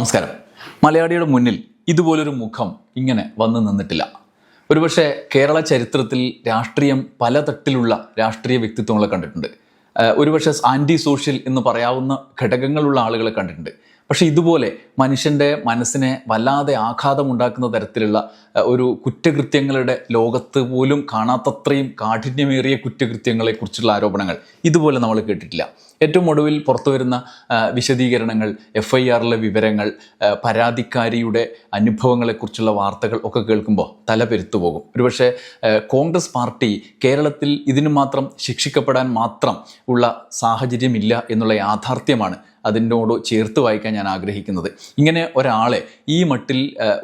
നമസ്കാരം. മലയാളിയുടെ മുന്നിൽ ഇതുപോലൊരു മുഖം ഇങ്ങനെ വന്നു നിന്നിട്ടില്ല. ഒരുപക്ഷെ കേരള ചരിത്രത്തിൽ രാഷ്ട്രീയം പല തട്ടിലുള്ള രാഷ്ട്രീയ വ്യക്തിത്വങ്ങളെ കണ്ടിട്ടുണ്ട്. ഒരുപക്ഷെ ആന്റി സോഷ്യൽ എന്ന് പറയാവുന്ന ഘടകങ്ങളുള്ള ആളുകളെ കണ്ടിട്ടുണ്ട്. പക്ഷെ ഇതുപോലെ മനുഷ്യന്റെ മനസ്സിനെ വല്ലാതെ ആഘാതമുണ്ടാക്കുന്ന തരത്തിലുള്ള ഒരു കുറ്റകൃത്യങ്ങളുടെ ലോകത്ത് പോലും കാണാത്തത്രയും കാഠിന്യമേറിയ കുറ്റകൃത്യങ്ങളെക്കുറിച്ചുള്ള ആരോപണങ്ങൾ ഇതുപോലെ നമ്മൾ കേട്ടിട്ടില്ല. ഏറ്റവും ഒടുവിൽ പുറത്തു വരുന്ന വിശദീകരണങ്ങൾ എഫ് ഐ ആറിലെ വിവരങ്ങൾ പരാതിക്കാരിയുടെ അനുഭവങ്ങളെക്കുറിച്ചുള്ള വാർത്തകൾ ഒക്കെ കേൾക്കുമ്പോൾ തല പെരുത്തു പോകും. ഒരുപക്ഷെ കോൺഗ്രസ് പാർട്ടി കേരളത്തിൽ ഇതിനു മാത്രം ശിക്ഷിക്കപ്പെടാൻ മാത്രം ഉള്ള സാഹചര്യമില്ല എന്നുള്ള യാഥാർത്ഥ്യമാണ് അതിനോട് ചേർത്ത് വായിക്കാൻ ഞാൻ ആഗ്രഹിക്കുന്നത്. ഇങ്ങനെ ഒരാളെ ഈ മട്ടിൽ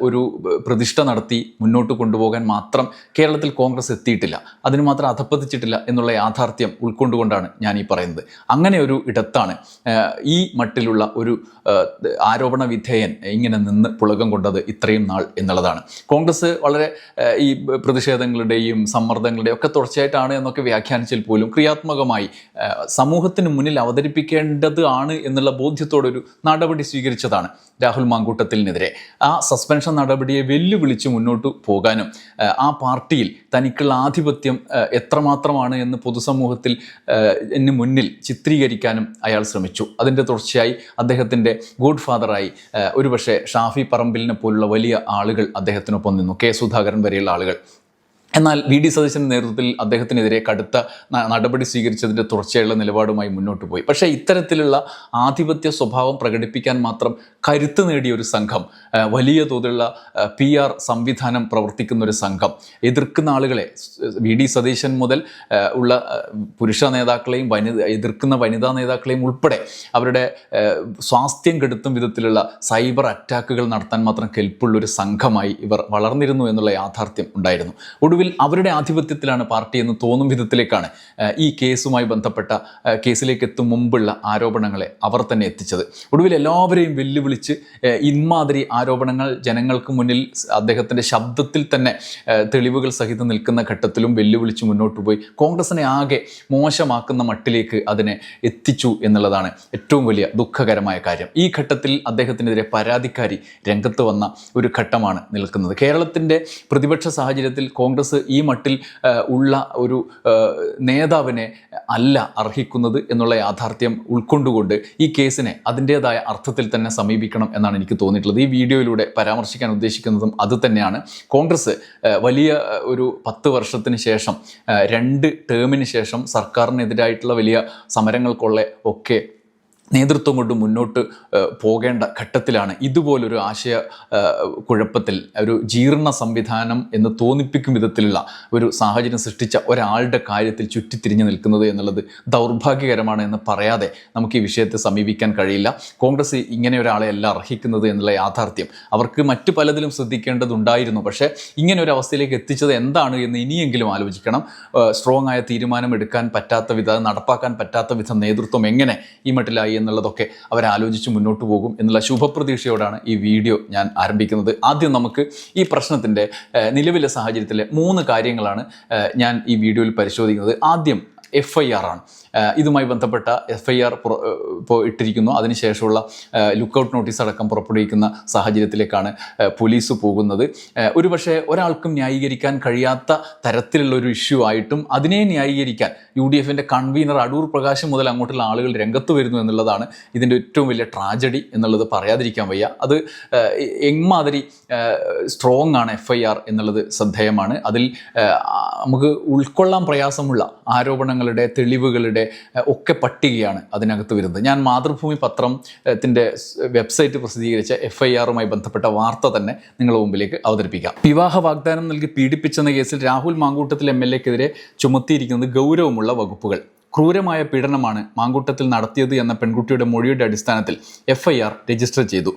ഒരു പ്രതിഷ്ഠ നടത്തി മുന്നോട്ട് കൊണ്ടുപോകാൻ മാത്രം കേരളത്തിൽ കോൺഗ്രസ് എത്തിയിട്ടില്ല. അതിന് മാത്രം അധപ്പതിച്ചിട്ടില്ല എന്നുള്ള യാഥാർത്ഥ്യം ഉൾക്കൊണ്ടുകൊണ്ടാണ് ഞാൻ ഈ പറയുന്നത്. അങ്ങനെ ഒരു ഇടത്താണ് ഈ മട്ടിലുള്ള ഒരു ആരോപണ വിധേയൻ ഇങ്ങനെ നിന്ന് പുളകം കൊണ്ടത് ഇത്രയും നാൾ എന്നുള്ളതാണ്. കോൺഗ്രസ് വളരെ ഈ പ്രതിഷേധങ്ങളുടെയും സമ്മർദ്ദങ്ങളുടെയും ഒക്കെ തുടർച്ചയായിട്ടാണ് എന്നൊക്കെ വ്യാഖ്യാനിച്ചാൽ പോലും ക്രിയാത്മകമായി സമൂഹത്തിന് മുന്നിൽ അവതരിപ്പിക്കേണ്ടത് ആണ് എന്നുള്ള ബോധ്യത്തോടൊരു നടപടി സ്വീകരിച്ചതാണ് രാഹുൽ മാങ്കൂട്ടത്തിനെതിരെ ആ സസ്പെൻഷൻ നടപടിയെ വെല്ലുവിളിച്ച് മുന്നോട്ട് പോകാനും ആ, പാർട്ടിയിൽ തനിക്കുള്ള ആധിപത്യം എത്രമാത്രമാണ് എന്ന് പൊതുസമൂഹത്തിൽ ആ, മുന്നിൽ ചിത്രീകരിക്കാനും അയാൾ ശ്രമിച്ചു. അതിന്റെ തുടർച്ചയായി അദ്ദേഹത്തിന്റെ ഗുഡ് ഫാദറായി ഒരുപക്ഷെ ഷാഫി പറമ്പിലിനെ പോലുള്ള വലിയ ആളുകൾ അദ്ദേഹത്തിനൊപ്പം നിന്നു. കെ സുധാകരൻ വരെയുള്ള ആളുകൾ. എന്നാൽ വി ഡി സതീശന്റെ നേതൃത്വത്തിൽ അദ്ദേഹത്തിനെതിരെ കടുത്ത നടപടി സ്വീകരിച്ചതിന്റെ തുടർച്ചയുള്ള നിലപാടുമായി മുന്നോട്ട് പോയി. പക്ഷേ ഇത്തരത്തിലുള്ള ആധിപത്യ സ്വഭാവം പ്രകടിപ്പിക്കാൻ മാത്രം കരുത്ത് നേടിയ ഒരു സംഘം വലിയ തോതിലുള്ള പി ആർ സംവിധാനം പ്രവർത്തിക്കുന്ന ഒരു സംഘം എതിർക്കുന്ന ആളുകളെ വി ഡി സതീശൻ മുതൽ ഉള്ള പുരുഷ നേതാക്കളെയും വനിത എതിർക്കുന്ന വനിതാ നേതാക്കളെയും ഉൾപ്പെടെ അവരുടെ സ്വാസ്ഥ്യം കെടുത്തും വിധത്തിലുള്ള സൈബർ അറ്റാക്കുകൾ നടത്താൻ മാത്രം കെൽപ്പുള്ളൊരു സംഘമായി ഇവർ വളർന്നിരുന്നു എന്നുള്ള യാഥാർത്ഥ്യം ഉണ്ടായിരുന്നു. ഒടുവിൽ അവരുടെ ആധിപത്യത്തിലാണ് പാർട്ടി എന്ന് തോന്നും വിധത്തിലേക്കാണ് ഈ കേസുമായി ബന്ധപ്പെട്ട കേസിലേക്ക് എത്തും മുമ്പുള്ള ആരോപണങ്ങളെ അവർ തന്നെ എത്തിച്ചത്. ഒടുവിൽ എല്ലാവരെയും വെല്ലുവിളിച്ച് ഇന്മാതിരി ആരോപണങ്ങൾ ജനങ്ങൾക്ക് മുന്നിൽ അദ്ദേഹത്തിന്റെ ശബ്ദത്തിൽ തന്നെ തെളിവുകൾ സഹിതം നിൽക്കുന്ന ഘട്ടത്തിലും വെല്ലുവിളിച്ച് മുന്നോട്ട് പോയി. കോൺഗ്രസിനെ ആകെ മോശമാക്കുന്ന മട്ടിലേക്ക് അതിനെ എത്തിച്ചു എന്നുള്ളതാണ് ഏറ്റവും വലിയ ദുഃഖകരമായ കാര്യം. ഈ ഘട്ടത്തിൽ അദ്ദേഹത്തിനെതിരെ പരാതിക്കാരി രംഗത്ത് വന്ന ഒരു ഘട്ടമാണ് നിൽക്കുന്നത്. കേരളത്തിന്റെ പ്രതിപക്ഷ സാഹചര്യത്തിൽ കോൺഗ്രസ് ഈ മട്ടിൽ ഉള്ള ഒരു നേതാവിനെ അല്ല അർഹിക്കുന്നത് എന്നുള്ള യാഥാർത്ഥ്യം ഉൾക്കൊണ്ടുകൊണ്ട് ഈ കേസിനെ അതിന്റേതായ അർത്ഥത്തിൽ തന്നെ സമീപിക്കണം എന്നാണ് എനിക്ക് തോന്നിയിട്ടുള്ളത്. ഈ വീഡിയോയിലൂടെ പരാമർശിക്കാൻ ഉദ്ദേശിക്കുന്നതും അത് തന്നെയാണ്. കോൺഗ്രസ് വലിയ ഒരു പത്ത് വർഷത്തിന് ശേഷം രണ്ട് ടേമിന് ശേഷം സർക്കാരിനെതിരായിട്ടുള്ള വലിയ സമരങ്ങൾക്കുള്ള ഒക്കെ നേതൃത്വം കൊണ്ട് മുന്നോട്ട് പോകേണ്ട ഘട്ടത്തിലാണ് ഇതുപോലൊരു ആശയ കുഴപ്പത്തിൽ ഒരു ജീർണ സംവിധാനം എന്ന് തോന്നിപ്പിക്കും വിധത്തിലുള്ള ഒരു സാഹചര്യം സൃഷ്ടിച്ച ഒരാളുടെ കാര്യത്തിൽ ചുറ്റിത്തിരിഞ്ഞു നിൽക്കുന്നത് എന്നുള്ളത് ദൗർഭാഗ്യകരമാണ് എന്ന് പറയാതെ നമുക്ക് ഈ വിഷയത്തെ സമീപിക്കാൻ കഴിയില്ല. കോൺഗ്രസ് ഇങ്ങനെ ഒരാളെ അല്ല അർഹിക്കുന്നത് എന്നുള്ള യാഥാർത്ഥ്യം അവർക്ക് മറ്റു പലതിലും ശ്രദ്ധിക്കേണ്ടതുണ്ടായിരുന്നു. പക്ഷേ ഇങ്ങനെ ഒരു അവസ്ഥയിലേക്ക് എത്തിച്ചത് എന്താണ് എന്ന് ഇനിയെങ്കിലും ആലോചിക്കണം. സ്ട്രോങ് ആയ തീരുമാനം എടുക്കാൻ പറ്റാത്ത വിധം നടപ്പാക്കാൻ പറ്റാത്ത വിധം നേതൃത്വം എങ്ങനെ ഈ മട്ടിലായി എന്നുള്ളതൊക്കെ അവരാലോചിച്ച് മുന്നോട്ട് പോകും എന്നുള്ള ശുഭപ്രതീക്ഷയോടാണ് ഈ വീഡിയോ ഞാൻ ആരംഭിക്കുന്നത്. ആദ്യം നമുക്ക് ഈ പ്രശ്നത്തിന്റെ നിലവിലെ സാഹചര്യത്തിലെ മൂന്ന് കാര്യങ്ങളാണ് ഞാൻ ഈ വീഡിയോയിൽ പരിശോധിക്കുന്നത്. ആദ്യം എഫ് ഐ ആർ ആണ്. ഇതുമായി ബന്ധപ്പെട്ട എഫ് ഐ ആർ ഇപ്പോൾ ഇട്ടിരിക്കുന്നു. അതിനുശേഷമുള്ള ലുക്കൗട്ട് നോട്ടീസ് അടക്കം പുറപ്പെടുവിക്കുന്ന സാഹചര്യത്തിലേക്കാണ് പോലീസ് പോകുന്നത്. ഒരു ഒരുപക്ഷെ ഒരാൾക്കും ന്യായീകരിക്കാൻ കഴിയാത്ത തരത്തിലുള്ള ഒരു ഇഷ്യൂ ആയിട്ടും അതിനെ ന്യായീകരിക്കാൻ യു ഡി എഫിന്റെ കൺവീനർ അടൂർ പ്രകാശം മുതൽ അങ്ങോട്ടുള്ള ആളുകൾ രംഗത്ത് വരുന്നു എന്നുള്ളതാണ് ഇതിന്റെ ഏറ്റവും വലിയ ട്രാജഡി എന്നുള്ളത് പറയാതിരിക്കാൻ വയ്യ. അത് എമാതിരി സ്ട്രോങ് ആണ് എഫ് ഐ ആർ എന്നുള്ളത് ശ്രദ്ധേയമാണ്. അതിൽ നമുക്ക് ഉൾക്കൊള്ളാൻ പ്രയാസമുള്ള ആരോപണങ്ങളുടെ തെളിവുകളുടെ ഒക്കെ പട്ടികയാണ് അതിനകത്ത് വരുന്നത്. ഞാൻ മാതൃഭൂമി പത്രത്തിന്റെ വെബ്സൈറ്റ് പ്രസിദ്ധീകരിച്ച എഫ് ഐ ആറുമായി ബന്ധപ്പെട്ട വാർത്ത തന്നെ നിങ്ങളുടെ മുമ്പിലേക്ക് അവതരിപ്പിക്കാം. വിവാഹ വാഗ്ദാനം നൽകി പീഡിപ്പിച്ചെന്ന കേസിൽ രാഹുൽ മാങ്കൂട്ടത്തിൽ എം എൽ എക്കെതിരെ ചുമത്തിയിരിക്കുന്നത് ഗൗരവമുള്ള വകുപ്പുകൾ. ക്രൂരമായ പീഡനമാണ് മാങ്കൂട്ടത്തിൽ നടത്തിയത് എന്ന പെൺകുട്ടിയുടെ മൊഴിയുടെ അടിസ്ഥാനത്തിൽ എഫ് ഐ ആർ രജിസ്റ്റർ ചെയ്തു.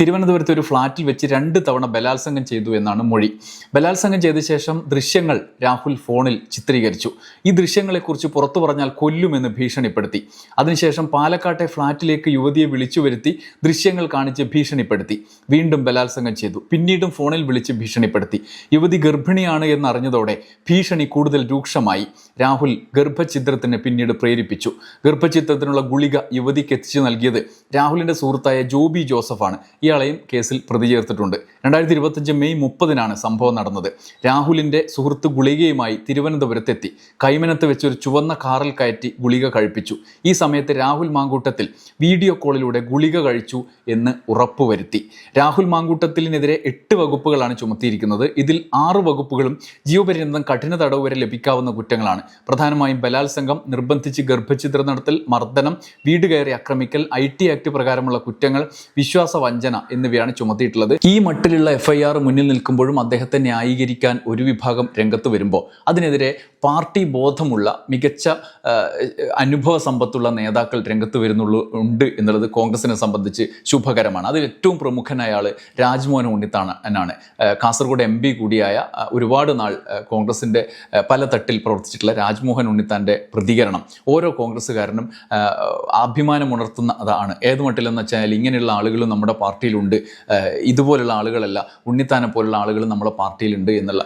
തിരുവനന്തപുരത്തെ ഒരു ഫ്ളാറ്റിൽ വെച്ച് രണ്ട് തവണ ബലാത്സംഗം ചെയ്തു എന്നാണ് മൊഴി. ബലാത്സംഗം ചെയ്ത ശേഷം ദൃശ്യങ്ങൾ രാഹുൽ ഫോണിൽ ചിത്രീകരിച്ചു. ഈ ദൃശ്യങ്ങളെക്കുറിച്ച് പുറത്തു പറഞ്ഞാൽ കൊല്ലുമെന്ന് ഭീഷണിപ്പെടുത്തി. അതിനുശേഷം പാലക്കാട്ടെ ഫ്ളാറ്റിലേക്ക് യുവതിയെ വിളിച്ചു വരുത്തി ദൃശ്യങ്ങൾ കാണിച്ച് ഭീഷണിപ്പെടുത്തി. വീണ്ടും ബലാത്സംഗം ചെയ്തു. പിന്നീടും ഫോണിൽ വിളിച്ച് ഭീഷണിപ്പെടുത്തി. യുവതി ഗർഭിണിയാണ് എന്നറിഞ്ഞതോടെ ഭീഷണി കൂടുതൽ രൂക്ഷമായി. രാഹുൽ ഗർഭഛിദ്രത്തിന് പിന്നിൽ പിന്നീട് പ്രേരിപ്പിച്ചു. ഗർഭചിത്രത്തിനുള്ള ഗുളിക യുവതിക്ക് എത്തിച്ചു നൽകിയത് രാഹുലിന്റെ സുഹൃത്തായ ജോബി ജോസഫാണ്. ഇയാളെയും കേസിൽ പ്രതി ചേർത്തിട്ടുണ്ട്. രണ്ടായിരത്തി ഇരുപത്തഞ്ച് മെയ് മുപ്പതിനാണ് സംഭവം നടന്നത്. രാഹുലിന്റെ സുഹൃത്ത് ഗുളികയുമായി തിരുവനന്തപുരത്തെത്തി. കൈമനത്ത് വെച്ച് ഒരു ചുവന്ന കാറിൽ കയറ്റി ഗുളിക കഴിപ്പിച്ചു. ഈ സമയത്ത് രാഹുൽ മാങ്കൂട്ടത്തിൽ വീഡിയോ കോളിലൂടെ ഗുളിക കഴിച്ചു എന്ന് ഉറപ്പുവരുത്തി. രാഹുൽ മാങ്കൂട്ടത്തിനെതിരെ എട്ട് വകുപ്പുകളാണ് ചുമത്തിയിരിക്കുന്നത്. ഇതിൽ ആറ് വകുപ്പുകളും ജീവപര്യന്തം കഠിന തടവ് വരെ ലഭിക്കാവുന്ന കുറ്റങ്ങളാണ്. പ്രധാനമായും ബലാത്സംഗം നിർബന്ധിച്ച് ഗർഭഛിദ്ര നടത്തൽ മർദ്ദനം വീട് കയറി ആക്രമിക്കൽ ഐ ടി ആക്ട് പ്രകാരമുള്ള കുറ്റങ്ങൾ വിശ്വാസ വഞ്ചന എന്നിവയാണ് ചുമത്തിയിട്ടുള്ളത്. ഈ മട്ടിലുള്ള ആർ മുന്നിൽ നിൽക്കുമ്പോഴും അദ്ദേഹത്തെ ന്യായീകരിക്കാൻ ഒരു വിഭാഗം രംഗത്ത് വരുമ്പോൾ അതിനെതിരെ പാർട്ടി ബോധമുള്ള മികച്ച അനുഭവ സമ്പത്തുള്ള നേതാക്കൾ രംഗത്ത് വരുന്നുള്ളൂ ഉണ്ട് എന്നുള്ളത് കോൺഗ്രസിനെ സംബന്ധിച്ച് ശുഭകരമാണ്. അതിൽ ഏറ്റവും പ്രമുഖനായ ആൾ രാജ്മോഹൻ ഉണ്ണിത്താണ് എന്നാണ്. കാസർഗോഡ് എം പി കൂടിയായ ഒരുപാട് നാൾ കോൺഗ്രസിന്റെ പല തട്ടിൽ പ്രവർത്തിച്ചിട്ടുള്ള രാജ്മോഹൻ ഉണ്ണിത്താന്റെ പ്രതികരണം. ഓരോ കോൺഗ്രസ്സുകാരനും അഭിമാനം ഉണർത്തുന്ന അതാണ്. ഏത് മട്ടിലെന്ന് വെച്ചാൽ ഇങ്ങനെയുള്ള ആളുകളും നമ്മുടെ പാർട്ടിയിലുണ്ട്. ഇതുപോലുള്ള ഇതുപോലുള്ള ആളുകളല്ല. ഉണ്ണിത്താനെ പോലുള്ള ആളുകൾ നമ്മുടെ പാർട്ടിയിലുണ്ട് എന്നുള്ള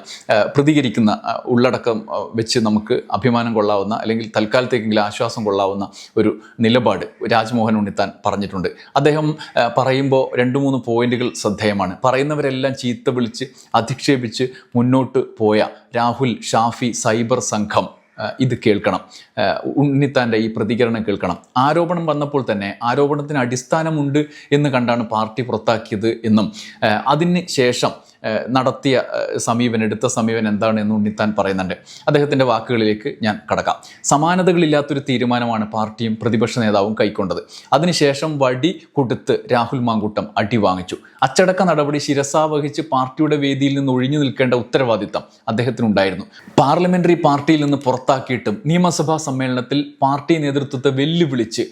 പ്രതികരിക്കുന്ന ഉള്ളടക്കം വെച്ച് നമുക്ക് അഭിമാനം കൊള്ളാവുന്ന അല്ലെങ്കിൽ തൽക്കാലത്തേക്കെങ്കിലും ആശ്വാസം കൊള്ളാവുന്ന ഒരു നിലപാട് രാജ്മോഹൻ ഉണ്ണിത്താൻ പറഞ്ഞിട്ടുണ്ട്. അദ്ദേഹം പറയുമ്പോൾ രണ്ട് മൂന്ന് പോയിന്റുകൾ ശ്രദ്ധേയമാണ്. പറയുന്നവരെല്ലാം ചീത്ത വിളിച്ച് അധിക്ഷേപിച്ച് മുന്നോട്ട് പോയ രാഹുൽ ഷാഫി സൈബർ സംഘം ഇത് കേൾക്കണം. ഉണ്ണിത്താന്റെ ഈ പ്രതികരണം കേൾക്കണം. ആരോപണം വന്നപ്പോൾ തന്നെ ആരോപണത്തിന് അടിസ്ഥാനമുണ്ട് എന്ന് കണ്ടാണ് പാർട്ടി പുറത്താക്കിയത് എന്നും അതിന് ശേഷം നടത്തിയ സമീപനം എടുത്ത സമീപനം എന്താണ് എന്ന് ഉണ്ണിത്താൻ പറയുന്നുണ്ട്. അദ്ദേഹത്തിന്റെ വാക്കുകളിലേക്ക് ഞാൻ കടക്കാം. സമാനതകളില്ലാത്തൊരു തീരുമാനമാണ് പാർട്ടിയും പ്രതിപക്ഷ നേതാവും കൈക്കൊണ്ടത്. അതിനുശേഷം വടി കൊടുത്ത് രാഹുൽ മാങ്കൂട്ടം അടി വാങ്ങിച്ചു. അച്ചടക്ക നടപടി ശിരസാവഹിച്ച് പാർട്ടിയുടെ വേദിയിൽ നിന്ന് ഒഴിഞ്ഞു നിൽക്കേണ്ട ഉത്തരവാദിത്തം അദ്ദേഹത്തിനുണ്ടായിരുന്നു. പാർലമെന്ററി പാർട്ടിയിൽ നിന്ന് പുറത്താക്കിയിട്ടും നിയമസഭാ സമ്മേളനത്തിൽ പാർട്ടി നേതൃത്വത്തെ വെല്ലുവിളിച്ച്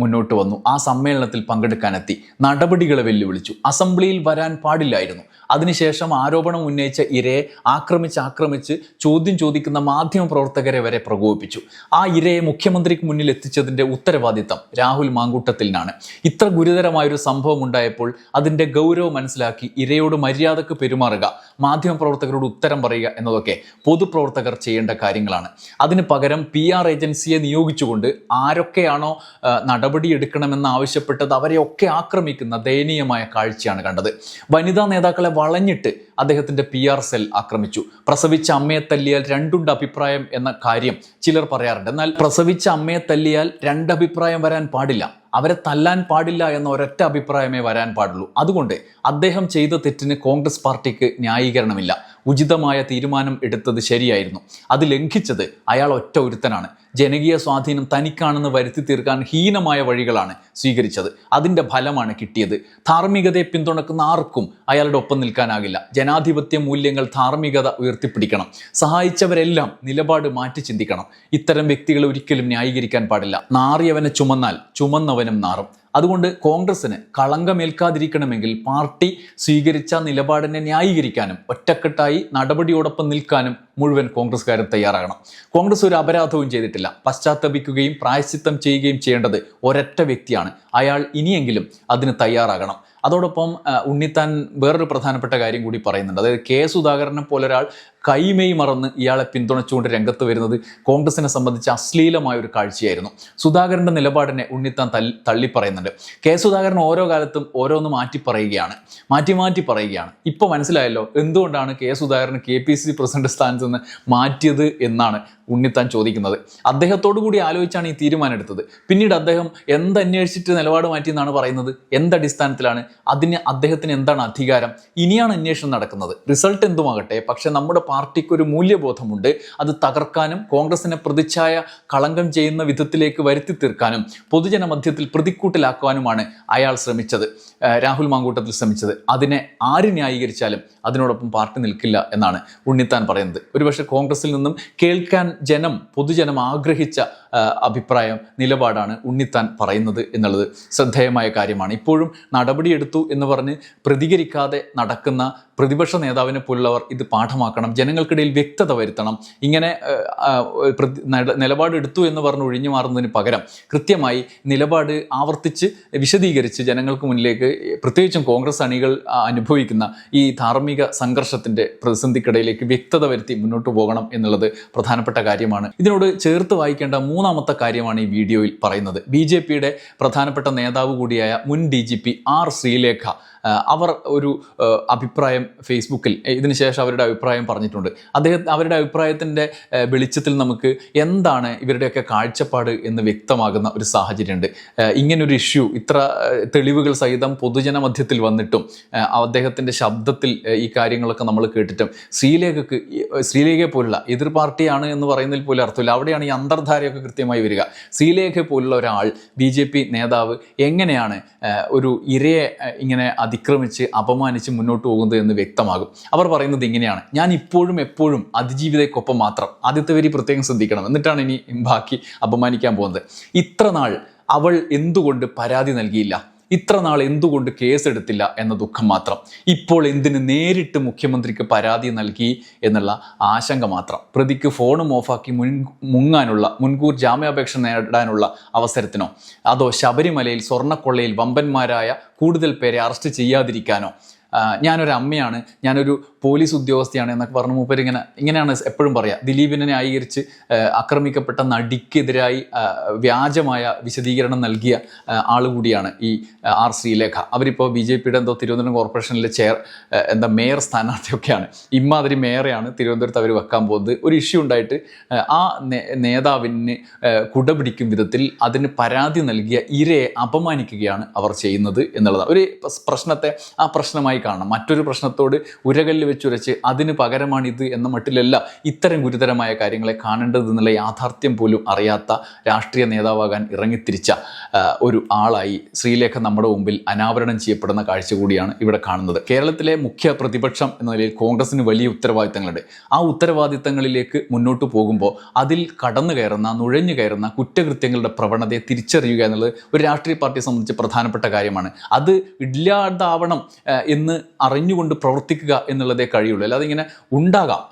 മുന്നോട്ട് വന്നു. ആ സമ്മേളനത്തിൽ പങ്കെടുക്കാനെത്തി. നടപടികളെ വെല്ലുവിളിച്ചു. അസംബ്ലിയിൽ വരാൻ പാടില്ലായിരുന്നു. അതിനുശേഷം ആരോപണം ഉന്നയിച്ച ഇരയെ ആക്രമിച്ച് ആക്രമിച്ച് ചോദ്യം ചോദിക്കുന്ന മാധ്യമ പ്രവർത്തകരെ വരെ പ്രകോപിപ്പിച്ചു. ആ ഇരയെ മുഖ്യമന്ത്രിക്ക് മുന്നിൽ എത്തിച്ചതിന്റെ ഉത്തരവാദിത്തം രാഹുൽ മാങ്കൂട്ടത്തിനാണ് ഇത്ര ഗുരുതരമായൊരു സംഭവം ഉണ്ടായപ്പോൾ അതിന്റെ മനസ്സിലാക്കി ഇരയോട് മര്യാദയ്ക്ക് പെരുമാറുക മാധ്യമപ്രവർത്തകരോട് ഉത്തരം പറയുക എന്നതൊക്കെ പൊതുപ്രവർത്തകർ ചെയ്യേണ്ട കാര്യങ്ങളാണ്. അതിന് പകരം പി ആർ ഏജൻസിയെ നിയോഗിച്ചുകൊണ്ട് ആരൊക്കെയാണോ നടപടി എടുക്കണമെന്ന് ആവശ്യപ്പെട്ടത് അവരെയൊക്കെ ആക്രമിക്കുന്ന ദയനീയമായ കാഴ്ചയാണ് കണ്ടത്. വനിതാ നേതാക്കളെ വളഞ്ഞിട്ട് അദ്ദേഹത്തിന്റെ പി ആർ സെൽ ആക്രമിച്ചു. പ്രസവിച്ച അമ്മയെ തല്ലിയാൽ രണ്ടുണ്ട് അഭിപ്രായം എന്ന കാര്യം ചിലർ പറയാറുണ്ട്. എന്നാൽ പ്രസവിച്ച അമ്മയെ തല്ലിയാൽ രണ്ടഭിപ്രായം വരാൻ പാടില്ല. അവരെ തല്ലാൻ പാടില്ല എന്ന ഒരൊറ്റ അഭിപ്രായമേ വരാൻ പാടുള്ളൂ. അതുകൊണ്ട് അദ്ദേഹം ചെയ്ത തെറ്റിന് കോൺഗ്രസ് പാർട്ടിക്ക് ന്യായീകരണമില്ല. ഉചിതമായ തീരുമാനം എടുത്തത് ശരിയായിരുന്നു. അത് ലംഘിച്ചത് അയാൾ ഒറ്റ ഒരുത്തനാണ്. ജനകീയ സ്വാധീനം തനിക്കാണെന്ന് വരുത്തി തീർക്കാൻ ഹീനമായ വഴികളാണ് സ്വീകരിച്ചത്. അതിന്റെ ഫലമാണ് കിട്ടിയത്. ധാർമ്മികതയെ പിന്തുണക്കുന്ന ആർക്കും അയാളുടെ ഒപ്പം നിൽക്കാനാകില്ല. ജനാധിപത്യ മൂല്യങ്ങൾ ധാർമ്മികത ഉയർത്തിപ്പിടിക്കണം. സഹായിച്ചവരെല്ലാം നിലപാട് മാറ്റി ചിന്തിക്കണം. ഇത്തരം വ്യക്തികളെ ഒരിക്കലും ന്യായീകരിക്കാൻ പാടില്ല. നാറിയവനെ ചുമന്നാൽ ചുമന്നവനും നാറും. അതുകൊണ്ട് കോൺഗ്രസിന് കളങ്കമേൽക്കാതിരിക്കണമെങ്കിൽ പാർട്ടി സ്വീകരിച്ച നിലപാടിനെ ന്യായീകരിക്കാനും ഒറ്റക്കെട്ടായി നടപടിയോടൊപ്പം നിൽക്കാനും മുഴുവൻ കോൺഗ്രസ്സുകാരും തയ്യാറാകണം. കോൺഗ്രസ് ഒരു അപരാധവും ചെയ്തിട്ടില്ല. പശ്ചാത്തപിക്കുകയും പ്രായശ്ചിത്തം ചെയ്യുകയും ചെയ്യേണ്ടത് ഒരൊറ്റ വ്യക്തിയാണ്. അയാൾ ഇനിയെങ്കിലും അതിന് തയ്യാറാകണം. അതോടൊപ്പം ഉണ്ണിത്താൻ വേറൊരു പ്രധാനപ്പെട്ട കാര്യം കൂടി പറയുന്നുണ്ട്. അതായത് കെ സുധാകരനെ പോലെ ഒരാൾ മറന്ന് ഇയാളെ പിന്തുണച്ചുകൊണ്ട് രംഗത്ത് വരുന്നത് കോൺഗ്രസിനെ സംബന്ധിച്ച് അശ്ലീലമായ ഒരു കാഴ്ചയായിരുന്നു. സുധാകരന്റെ നിലപാടിനെ ഉണ്ണിത്താൻ തള്ളി തള്ളിപ്പറയുന്നുണ്ട് കെ സുധാകരൻ ഓരോ കാലത്തും ഓരോന്ന് മാറ്റി പറയുകയാണ്. മാറ്റി മാറ്റി പറയുകയാണ്. ഇപ്പോൾ മനസ്സിലായല്ലോ എന്തുകൊണ്ടാണ് K Sudhakaran K P C president സ്ഥാനത്ത് നിന്ന് മാറ്റിയത് എന്നാണ് ഉണ്ണിത്താൻ ചോദിക്കുന്നത്. അദ്ദേഹത്തോടു കൂടി ആലോചിച്ചാണ് ഈ തീരുമാനം എടുത്തത്. പിന്നീട് അദ്ദേഹം എന്തന്വേഷിച്ചിട്ട് നിലപാട് മാറ്റിയെന്നാണ് പറയുന്നത്? എന്തടിസ്ഥാനത്തിലാണ്? അതിന് അദ്ദേഹത്തിന് എന്താണ് അധികാരം? ഇനിയാണ് അന്വേഷണം നടക്കുന്നത്. റിസൾട്ട് എന്തുമാകട്ടെ? പക്ഷെ നമ്മുടെ പാർട്ടിക്ക് ഒരു മൂല്യബോധമുണ്ട്. അത് തകർക്കാനും കോൺഗ്രസിനെ പ്രതിച്ഛായ കളങ്കം ചെയ്യുന്ന വിധത്തിലേക്ക് വരുത്തി തീർക്കാനും പൊതുജന മധ്യത്തിൽ പ്രതിക്കൂട്ടിലാക്കുവാനുമാണ് അയാൾ ശ്രമിച്ചത്. രാഹുൽ മാങ്കൂട്ടത്തിൽ ശ്രമിച്ചത്. അതിനെ ആര് ന്യായീകരിച്ചാലും അതിനോടൊപ്പം പാർട്ടി നിൽക്കില്ല എന്നാണ് ഉണ്ണിത്താൻ പറയുന്നത്. ഒരുപക്ഷെ കോൺഗ്രസിൽ നിന്നും കേൾക്കാൻ ജനം പൊതുജനം ആഗ്രഹിച്ച അഭിപ്രായം നിലപാടാണ് ഉണ്ണിത്താൻ പറയുന്നത് എന്നുള്ളത് ശ്രദ്ധേയമായ കാര്യമാണ്. ഇപ്പോഴും നടപടിയെടുത്തു എന്ന് പറഞ്ഞ് പ്രതികരിക്കാതെ നടക്കുന്ന പ്രതിപക്ഷ നേതാവിനെ പോലുള്ളവർ ഇത് പാഠമാക്കണം ജനങ്ങൾക്കിടയിൽ വ്യക്തത വരുത്തണം. ഇങ്ങനെ നിലപാടെടുത്തു എന്ന് പറഞ്ഞ് ഒഴിഞ്ഞു മാറുന്നതിന് പകരം കൃത്യമായി നിലപാട് ആവർത്തിച്ച് വിശദീകരിച്ച് ജനങ്ങൾക്ക് മുന്നിലേക്ക് പ്രത്യേകിച്ചും കോൺഗ്രസ് അണികൾ അനുഭവിക്കുന്ന ഈ ധാർമ്മിക സംഘർഷത്തിന്റെ പ്രതിസന്ധിക്കിടയിലേക്ക് വ്യക്തത വരുത്തി മുന്നോട്ട് പോകണം എന്നുള്ളത് പ്രധാനപ്പെട്ട കാര്യമാണ്. ഇതിനോട് ചേർത്ത് വായിക്കേണ്ട മൂന്ന് മൂന്നാമത്തെ കാര്യമാണ് ഈ വീഡിയോയിൽ പറയുന്നത്. ബി ജെ പിയുടെ പ്രധാനപ്പെട്ട നേതാവ് കൂടിയായ മുൻ D G P R Sreelekha അവർ ഒരു അഭിപ്രായം ഫേസ്ബുക്കിൽ ഇതിനുശേഷം അവരുടെ അഭിപ്രായം പറഞ്ഞിട്ടുണ്ട്. അദ്ദേഹം അവരുടെ അഭിപ്രായത്തിന്റെ വെളിച്ചത്തിൽ നമുക്ക് എന്താണ് ഇവരുടെയൊക്കെ കാഴ്ചപ്പാട് എന്ന് വ്യക്തമാകുന്ന ഒരു സാഹചര്യമുണ്ട്. ഇങ്ങനൊരു ഇഷ്യൂ ഇത്ര തെളിവുകൾ സഹിതം പൊതുജന മധ്യത്തിൽ വന്നിട്ടും അദ്ദേഹത്തിന്റെ ശബ്ദത്തിൽ ഈ കാര്യങ്ങളൊക്കെ നമ്മൾ കേട്ടിട്ടും ശ്രീലേഖക്ക് ശ്രീലേഖയെ പോലുള്ള എതിർ പാർട്ടിയാണ് എന്ന് പറയുന്നതിൽ പോലും അർത്ഥമില്ല. അവിടെയാണ് ഈ അന്തർധാരയൊക്കെ കൃത്യമായി വരിക. ശ്രീലേഖ പോലുള്ള ഒരാൾ ബി ജെ പി നേതാവ് എങ്ങനെയാണ് ഒരു ഇരയെ ഇങ്ങനെ അതിക്രമിച്ച് അപമാനിച്ച് മുന്നോട്ട് പോകുന്നത് എന്ന് വ്യക്തമാകും. അവർ പറയുന്നത് ഇങ്ങനെയാണ്. ഞാൻ ഇപ്പോഴും എപ്പോഴും അതിജീവിതയ്ക്കൊപ്പം മാത്രം ആദ്യത്തെ വരി പ്രത്യേകം ശ്രദ്ധിക്കണം. എന്നിട്ടാണ് ഇനി ബാക്കി അപമാനിക്കാൻ പോകുന്നത്. ഇത്ര നാൾ അവൾ എന്തുകൊണ്ട് പരാതി നൽകിയില്ല? ഇത്ര നാൾ എന്തുകൊണ്ട് കേസെടുത്തില്ല എന്ന ദുഃഖം മാത്രം. ഇപ്പോൾ എന്തിന് നേരിട്ട് മുഖ്യമന്ത്രിക്ക് പരാതി നൽകി എന്നുള്ള ആശങ്ക മാത്രം. പ്രതിക്ക് ഫോണും ഓഫാക്കി മുൻ മുങ്ങാനുള്ള മുൻകൂർ ജാമ്യാപേക്ഷ നേടാനുള്ള അവസരത്തിനോ? അതോ ശബരിമലയിൽ സ്വർണക്കൊള്ളയിൽ വമ്പന്മാരായ കൂടുതൽ പേരെ അറസ്റ്റ് ചെയ്യാതിരിക്കാനോ? ഞാനൊരു അമ്മയാണ് ഞാനൊരു പോലീസ് ഉദ്യോഗസ്ഥയാണ് എന്നൊക്കെ പറഞ്ഞ മൂപ്പർ ഇങ്ങനെ ഇങ്ങനെയാണ് എപ്പോഴും പറയുക ദിലീപിനെ ന്യായീകരിച്ച് ആക്രമിക്കപ്പെട്ട നടിക്കെതിരായി വ്യാജമായ വിശദീകരണം നൽകിയ ആൾ കൂടിയാണ് ഈ ആർ ശ്രീലേഖ. അവരിപ്പോൾ ബി ജെ പിയുടെ എന്തോ തിരുവനന്തപുരം കോർപ്പറേഷനിലെ ചെയർ എന്താ മേയർ സ്ഥാനാർത്ഥിയൊക്കെയാണ്. ഇമ്മാതിരി മേയറെയാണ് തിരുവനന്തപുരത്ത് അവർ വെക്കാൻ പോകുന്നത്. ഒരു ഇഷ്യൂ ഉണ്ടായിട്ട് ആ, നേതാവിന് കുടപിടിക്കും വിധത്തിൽ അതിന് പരാതി നൽകിയ ഇരയെ അപമാനിക്കുകയാണ് അവർ ചെയ്യുന്നത് എന്നുള്ളതാണ്. ഒരു പ്രശ്നത്തെ ആ പ്രശ്നമായി കാണണം. മറ്റൊരു പ്രശ്നത്തോട് ഉരകല്ല് വെച്ചുരച്ച് അതിന് പകരമാണ് ഇത് എന്ന മട്ടിലല്ല ഇത്തരം ഗുരുതരമായ കാര്യങ്ങളെ കാണേണ്ടതെന്നുള്ള യാഥാർത്ഥ്യം പോലും അറിയാത്ത രാഷ്ട്രീയ നേതാവാകാൻ ഇറങ്ങിത്തിരിച്ച ഒരു ആളായി ശ്രീലേഖ നമ്മുടെ മുമ്പിൽ അനാവരണം ചെയ്യപ്പെടുന്ന കാഴ്ച കൂടിയാണ് ഇവിടെ കാണുന്നത്. കേരളത്തിലെ മുഖ്യ പ്രതിപക്ഷം എന്ന നിലയിൽ കോൺഗ്രസിന് വലിയ ഉത്തരവാദിത്തങ്ങളുണ്ട്. ആ ഉത്തരവാദിത്തങ്ങളിലേക്ക് മുന്നോട്ട് പോകുമ്പോൾ അതിൽ കടന്നു കയറുന്ന നുഴഞ്ഞു കയറുന്ന കുറ്റകൃത്യങ്ങളുടെ പ്രവണതയെ തിരിച്ചറിയുക എന്നുള്ളത് ഒരു രാഷ്ട്രീയ പാർട്ടിയെ സംബന്ധിച്ച് പ്രധാനപ്പെട്ട കാര്യമാണ്. അത് ഇല്ലാതാവണം ആ, അറിഞ്ഞുകൊണ്ട് പ്രവർത്തിക്കുക എന്നുള്ളതേ കഴിയുള്ളൂ. അല്ലാതെ ഇങ്ങനെ ഉണ്ടാകാം.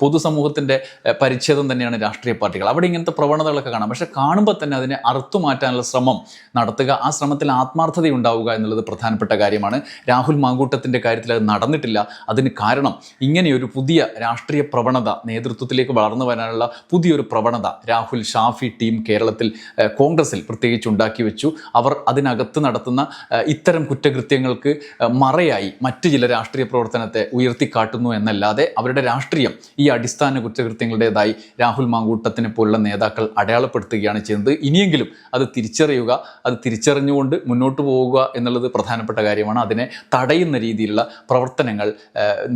പൊതുസമൂഹത്തിന്റെ പരിച്ഛേദം തന്നെയാണ് രാഷ്ട്രീയ പാർട്ടികൾ. അവിടെ ഇങ്ങനത്തെ പ്രവണതകളൊക്കെ കാണാം. പക്ഷെ കാണുമ്പോൾ തന്നെ അതിനെ അറുത്തു മാറ്റാനുള്ള ശ്രമം നടത്തുക ആ ശ്രമത്തിൽ ആത്മാർത്ഥത ഉണ്ടാവുക എന്നുള്ളത് പ്രധാനപ്പെട്ട കാര്യമാണ്. രാഹുൽ മാങ്കൂട്ടത്തിന്റെ കാര്യത്തിൽ അത് നടന്നിട്ടില്ല. അതിന് കാരണം ഇങ്ങനെയൊരു പുതിയ രാഷ്ട്രീയ പ്രവണത നേതൃത്വത്തിലേക്ക് വളർന്നു വരാനുള്ള പുതിയൊരു പ്രവണത രാഹുൽ ഷാഫി ടീം കേരളത്തിൽ കോൺഗ്രസിൽ പ്രത്യേകിച്ച് ഉണ്ടാക്കി വെച്ചു. അവർ അതിനകത്ത് നടത്തുന്ന ഇത്തരം കുറ്റകൃത്യങ്ങൾക്ക് മറയായി. മറ്റ് ചില രാഷ്ട്രീയ പ്രവർത്തനത്തെ ഉയർത്തിക്കാട്ടുന്നു എന്നല്ലാതെ അവരുടെ രാഷ്ട്രീയം ഈ അടിസ്ഥാന കുറ്റകൃത്യങ്ങളുടേതായി രാഹുൽ മാങ്കൂട്ടത്തിനെ പോലുള്ള നേതാക്കൾ അടയാളപ്പെടുത്തുകയാണ് ചെയ്യുന്നത്. ഇനിയെങ്കിലും അത് തിരിച്ചറിയുക അത് തിരിച്ചറിഞ്ഞുകൊണ്ട് മുന്നോട്ട് പോവുക എന്നുള്ളത് പ്രധാനപ്പെട്ട കാര്യമാണ്. അതിനെ തടയുന്ന രീതിയിലുള്ള പ്രവർത്തനങ്ങൾ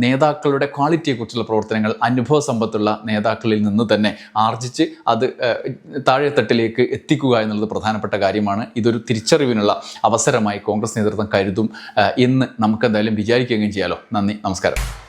നേതാക്കളുടെ ക്വാളിറ്റിയെക്കുറിച്ചുള്ള പ്രവർത്തനങ്ങൾ അനുഭവ സമ്പത്തുള്ള നേതാക്കളിൽ നിന്ന് തന്നെ ആർജിച്ച് അത് താഴെത്തട്ടിലേക്ക് എത്തിക്കുക എന്നുള്ളത് പ്രധാനപ്പെട്ട കാര്യമാണ്. ഇതൊരു തിരിച്ചറിവിനുള്ള അവസരമായി കോൺഗ്രസ് നേതൃത്വം കരുതും എന്ന് നമുക്ക് വിചാരിക്കുകയും ചെയ്യാലോ? നന്ദി. നമസ്കാരം.